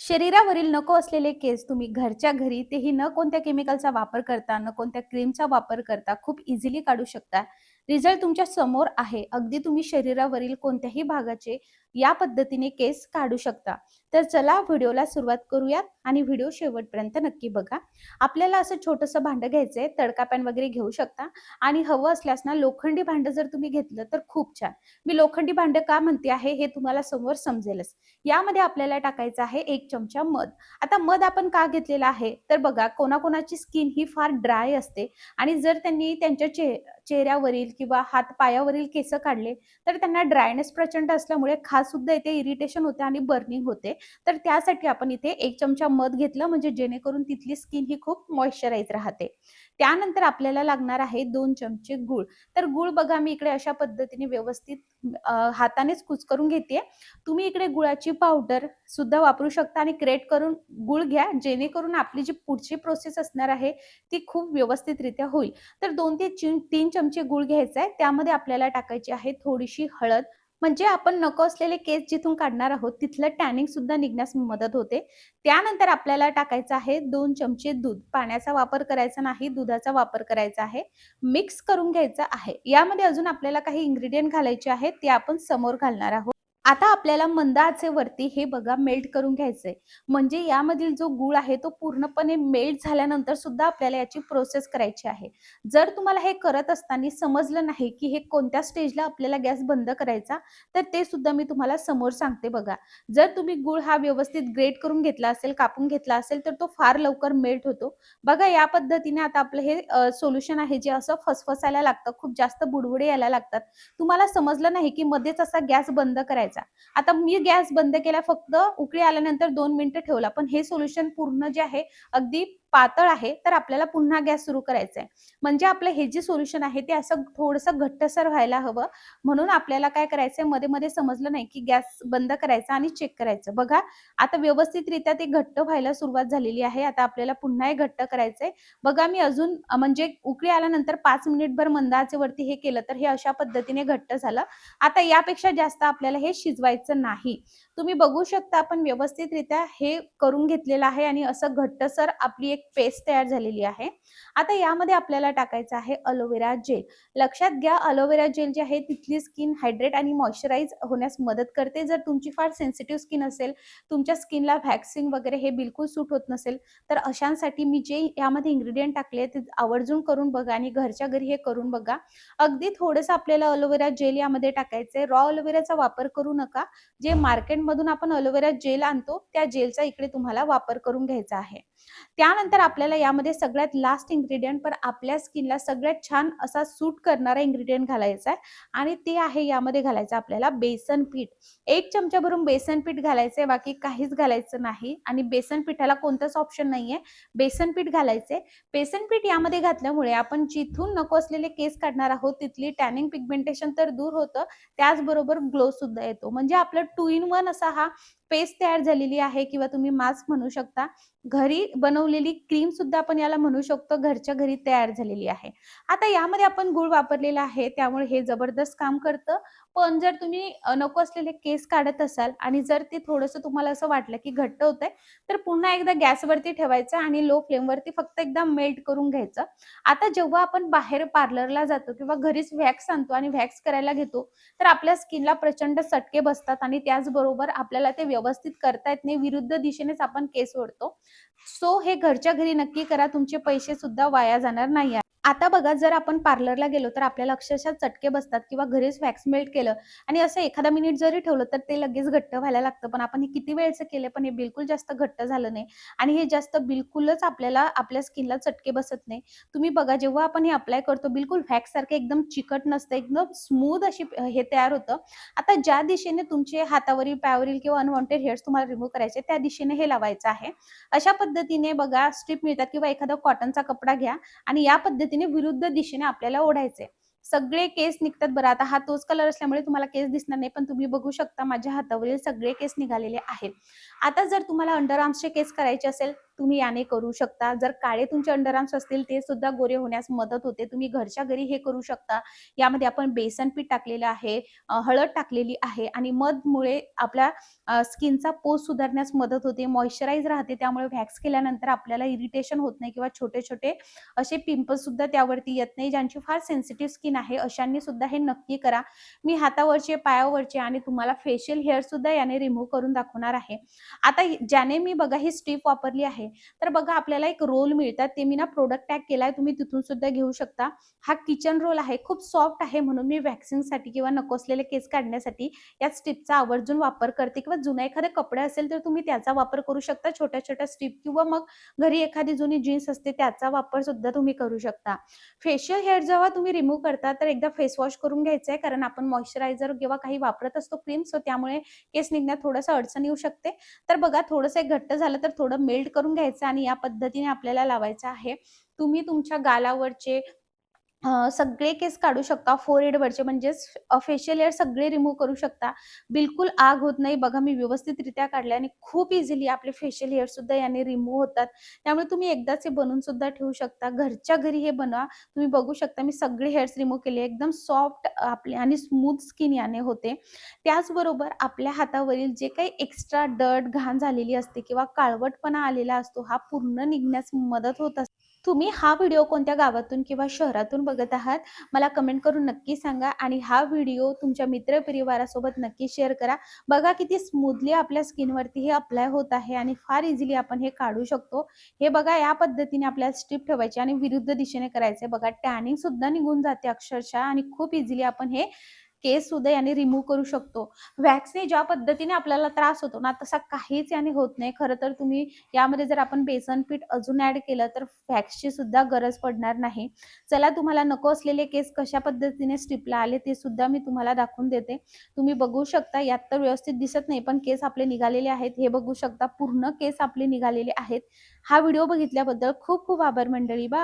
शरीरावरील नको असलेले केस तुम्ही घरच्या घरी तेही न कोणत्या केमिकलचा वापर करता न कोणत्या क्रीमचा वापर करता खूप इझिली काढू शकता. रिझल्ट तुमच्यासमोर आहे. अगदी तुम्ही शरीरावरील कोणत्याही भागाचे या पद्धतीने केस काढू शकता. तर चला व्हिडिओला सुरुवात करूयात आणि व्हिडिओ शेवटपर्यंत नक्की बघा. आपल्याला असं छोटंसं भांडं घ्यायचंय तडका पॅन वगैरे घेऊ शकता. आणि हवं असल्यास ना लोखंडी भांडं जर तुम्ही घेतलं तर खूप छान. मी लोखंडी भांडं का म्हणते आहे हे तुम्हाला समोर समजेलच. यामध्ये आपल्याला टाकायचं आहे एक चमचा मध. आता मध आपण का घेतलेला आहे? तर बघा कोणाकोणाची स्किन ही फार ड्राय असते. आणि जर त्यांनी त्यांच्या चे चेहऱ्यावरील किंवा हात पायावरील केस काढले तर त्यांना ड्रायनेस प्रचंड असल्यामुळे खास सुद्धा इथे इरिटेशन होते आणि बर्निंग होते. तर त्यासाठी आपण इथे एक चमचा मध घेतलं म्हणजे जेणेकरून तिथली स्किन ही खूप मॉइश्चराईज राहते. त्यानंतर आपल्याला लागणार आहे दोन चमचे गुळ. तर गुळ बघा मी इकडे अशा पद्धतीने व्यवस्थित हातानेच हातानेच कुचकरून घेते. तुम्ही इकडे गुळाची पावडर सुद्धा वापरू शकता आणि क्रेट करून गुळ घ्या जेणेकरून आपली जी पुढची प्रोसेस असणार आहे ती खूप व्यवस्थितरित्या होईल. तर दोन ते तीन चमचे गुळ घ्यायचा आहे. त्यामध्ये आपल्याला टाकायची आहे थोडीशी हळद म्हणजे आपण नको असलेले केस जिथून काढणार आहोत तिथलं टॅनिंग सुद्धा निघण्यास मदत होते. त्यानंतर आपल्याला टाकायचं आहे दोन चमचे दूध. पाण्याचा वापर करायचा नाही दुधाचा वापर करायचा आहे. मिक्स करून घ्यायचा आहे. यामध्ये अजून आपल्याला काही इन्ग्रेडियंट घालायचे आहेत ते आपण समोर घालणार आहोत. आता आपल्याला मंद आचेवरती हे बघा मेल्ट करून घ्यायचंय. म्हणजे यामधील जो गुळ आहे तो पूर्णपणे मेल्ट झाल्यानंतर सुद्धा आपल्याला याची प्रोसेस करायची आहे. जर तुम्हाला हे करत असताना समजलं नाही की हे कोणत्या स्टेजला आपल्याला गॅस बंद करायचा तर ते सुद्धा मी तुम्हाला समोर सांगते बघा. जर तुम्ही गुळ हा व्यवस्थित ग्रेट करून घेतला असेल कापून घेतला असेल तर तो फार लवकर मेल्ट होतो. बघा या पद्धतीने आता आपलं हे सोल्युशन आहे जे असं फसफसायला लागतं खूप जास्त बुडबुडे यायला लागतात. तुम्हाला समजलं नाही की मध्येच असा गॅस बंद करायचा. आता मी गॅस बंद केला फक्त उकळी आल्यानंतर दोन मिनिटं ठेवला. पण हे सोल्युशन पूर्ण जे आहे अगदी पातळ आहे तर आपल्याला पुन्हा गॅस सुरू करायचा आहे म्हणजे आपलं हे जे सोल्युशन आहे ते असं थोडंसं घट्टसर व्हायला हवं. म्हणून आपल्याला काय करायचंयमध्ये मध्ये समजलं नाही की गॅस बंद करायचा आणि चेक करायचं. बघा आता व्यवस्थितरित्या ते घट्ट व्हायला सुरुवात झालेली आहे. आता आपल्याला पुन्हा हे घट्ट करायचंय. बघा मी अजून म्हणजे उकळी आल्यानंतर पाच मिनिटभर मंद आचेवरती हे केलं तर हे अशा पद्धतीने घट्ट झालं. आता यापेक्षा जास्त आपल्याला हे शिजवायचं नाही. तुम्ही बघू शकता आपण व्यवस्थितरित्या हे करून घेतलेलं आहे आणि असं घट्टसर आपली एक पेस्ट तयार झालेली आहे. आता यामध्ये आपल्याला टाकायचं आहे अलोवेरा जेल. लक्षात घ्या अलोवेरा जेल जे आहे तिथली स्किन हायड्रेट आणि मॉइश्चराईज होण्यास मदत करते. जर तुमची फार सेन्सिटिव्ह स्किन असेल तुमच्या स्किनला व्हॅक्सिंग वगैरे हे बिलकुल सूट होत नसेल तर अशांसाठी मी जे यामध्ये इन्ग्रेडियंट टाकले ते आवर्जून करून बघा आणि घरच्या घरी हे करून बघा. अगदी थोडंसं आपल्याला अलोवेरा जेल यामध्ये टाकायचंय. रॉ अलोवेराचा वापर करू नका. जे मार्केटमधून आपण अलोवेरा जेल आणतो त्या जेलचा इकडे तुम्हाला वापर करून घ्यायचा आहे. त्यानंतर आपल्याला यामध्ये सगळ्यात लास्ट इन्ग्रेडियंट पण आपल्या स्किनला सगळ्यात छान असा सूट करणारा इन्ग्रेडियंट घालायचा आहे. आणि ते आहे यामध्ये घालायचं आपल्याला बेसन पीठ. एक चमचा भरून बेसन पीठ घालायचंय बाकी काहीच घालायचं नाही. आणि बेसन पिठाला कोणतंच ऑप्शन नाहीये. बेसन पीठ घालायचंय. बेसन पीठ यामध्ये घातल्यामुळे आपण जिथून नको असलेले केस काढणार आहोत तिथली टॅनिंग पिगमेंटेशन तर दूर होतं. त्याचबरोबर ग्लो सुद्धा येतो. म्हणजे आपलं टू इन वन सहा पेस्ट तयार झालेली आहे किंवा तुम्ही मास्क म्हणू शकता. घरी बनवलेली क्रीम सुद्धा आपण याला म्हणू शकतो घरच्या घरी तयार झालेली आहे. आता यामध्ये आपण गुळ वापरलेला आहे त्यामुळे हे जबरदस्त काम करतं. पण जर तुम्ही नको असलेले केस काढत असाल आणि जर ते थोडंसं तुम्हाला असं वाटलं की घट्ट होतंय तर पुन्हा एकदा गॅसवरती ठेवायचं आणि लो फ्लेमवरती फक्त एकदा मेल्ट करून घ्यायचं. आता जेव्हा आपण बाहेर पार्लरला जातो किंवा घरीच व्हॅक्स आणतो आणि व्हॅक्स करायला घेतो तर आपल्या स्किनला प्रचंड चटके बसतात आणि त्याचबरोबर आपल्याला ते व्यवस्थित करता येत नाही विरुद्ध दिशेनेच आपण केस ओढतो सो हे घरच्या घरी नक्की करा तुमचे पैसे सुद्धा वाया जाणार नाही आहे. आता बघा जर आपण पार्लरला गेलो तर आपल्याला अक्षरशः चटके बसतात किंवा घरीच वॅक्स मेल्ट केलं आणि असं एखादा मिनिट जरी ठेवलं तर ते लगेच घट्ट व्हायला लागतं. पण आपण हे किती वेळचं केलं पण हे बिलकुल जास्त घट्ट झालं नाही आणि हे जास्त बिलकुलच आपल्याला आपल्या स्किनला चटके बसत नाही. तुम्ही बघा जेव्हा आपण हे अप्लाय करतो बिलकुल वॅक्स सारखं एकदम चिकट नसतं एकदम स्मूथ अशी हे तयार होतं. आता ज्या दिशेने तुमचे हातावरील पायावरील किंवा अनवॉन्टेड हेअर्स तुम्हाला रिमूव्ह करायचे त्या दिशेने हे लावायचं आहे. अशा पद्धतीने बघा स्ट्रीप मिळतात किंवा एखादा कॉटनचा कपडा घ्या आणि या पद्धतीने विरुद्ध दिशेने आपल्याला ओढायचे सगळे केस निघतात बरं. आता हा तोच कलर असल्यामुळे तुम्हाला केस दिसणार नाही पण तुम्ही बघू शकता माझ्या हातावरील सगळे केस निघालेले आहेत. आता जर तुम्हाला अंडर आर्म्सचे केस करायचे असेल तुम्ही याने करू शकता. जर काळे तुमचे अंडरआर्म्स असतील ते सुद्धा गोरे होण्यास मदत होते. तुम्ही घरच्या घरी हे करू शकता. यामध्ये आपण बेसन पीठ टाकलेलं आहे हळद टाकलेली आहे आणि मधमुळे आपल्या स्किनचा पोज सुधारण्यास मदत होते. मॉइश्चराईज राहते त्यामुळे व्हॅक्स केल्यानंतर आपल्याला इरिटेशन होत नाही किंवा छोटे छोटे असे पिंपल्स सुद्धा त्यावरती येत नाही ज्यांची फार सेन्सिटिव्ह स्किन आहे. अशांनी सुद्धा हे नक्की करा. मी हातावरचे पायावरचे आणि तुम्हाला फेशियल हेअर सुद्धा याने रिमूव्ह करून दाखवणार आहे. आता ज्याने मी बघा ही स्टीप वापरली आहे. तर बघा आपल्याला एक रोल मिळतात. ते मी ना प्रोडक्ट टॅग केलाय तुम्ही तिथून सुद्धा घेऊ शकता. हा किचन रोल आहे. खूप सॉफ्ट आहे म्हणून मी वॅक्सिंगसाठी किंवा नको असलेले केस काढण्यासाठी या स्टिपचा आवर्जून वापर करते. किंवा जुना एखादा कपडा असेल तर तुम्ही त्याचा वापर करू शकता. छोट्या छोट्या स्टिप किंवा मग घरी एखादी जुनी जीन्स असते त्याचा वापर सुद्धा तुम्ही करू शकता. फेशियल हेअर जेव्हा तुम्ही रिमूव्ह करता तर एकदा फेस वॉश करून घ्यायचं आहे कारण आपण मॉइश्चरायझर किंवा काही वापरत असतो क्रीम सो त्यामुळे केस निघण्यात थोडंसं अडचण येऊ शकते. तर बघा थोडंसं एक घट्ट झालं तर थोडं मेल्ट करून घ्यायचं आणि या पद्धतीने आपल्याला लावायचं आहे. तुम्ही तुमच्या गालावरचे सगळे केस काढू शकता. फोर एड वरचे म्हणजेच फेशियल हेअर सगळे रिमूव्ह करू शकता. बिलकुल आग होत नाही. बघा मी व्यवस्थितरित्या काढले आणि खूप इझिली आपले फेशियल हेअर सुद्धा याने रिमूव्ह होतात. त्यामुळे तुम्ही एकदाच हे बनवून सुद्धा ठेवू शकता. घरच्या घरी हे बनवा. तुम्ही बघू शकता मी सगळे हेअर्स रिमूव्ह केले. एकदम सॉफ्ट आपले आणि स्मूथ स्किन याने होते. त्याचबरोबर आपल्या हातावरील जे काही एक्स्ट्रा डट घाण झालेली असते किंवा काळवटपणा आलेला असतो हा पूर्ण निघण्यास मदत होत असते. तुम्ही हा व्हिडिओ कोणत्या गावातून किंवा शहरातून बघत आहात मला कमेंट करून नक्की सांगा आणि हा व्हिडिओ तुमच्या मित्रपरिवारासोबत नक्की शेअर करा. बघा किती स्मूथली आपल्या स्किनवरती हे अप्लाय होत आहे आणि फार इझिली आपण हे काढू शकतो. हे बघा या पद्धतीने आपल्याला स्ट्रीप ठेवायची आणि विरुद्ध दिशेने करायचे. बघा टॅनिंग सुद्धा निघून जाते अक्षरशः आणि खूप इझिली आपण हे केस सुद्धा याने रिमूव्ह करू शकतो. वॅक्सने ज्या पद्धतीने आपल्याला त्रास होतो ना तसा काहीच याने होत नाही. खरं तर तुम्ही यामध्ये जर आपण बेसन पीठ अजून ऍड केलं तर वॅक्सची सुद्धा गरज पडणार नाही. चला तुम्हाला नको असलेले केस कशा पद्धतीने स्टिपला आले ते सुद्धा मी तुम्हाला दाखवून देते. तुम्ही बघू शकता यात तर व्यवस्थित दिसत नाही पण केस आपले निघालेले आहेत. हे बघू शकता पूर्ण केस आपले निघालेले आहेत. हा व्हिडिओ बघितल्याबद्दल खूप खूप आभार मंडळी. बा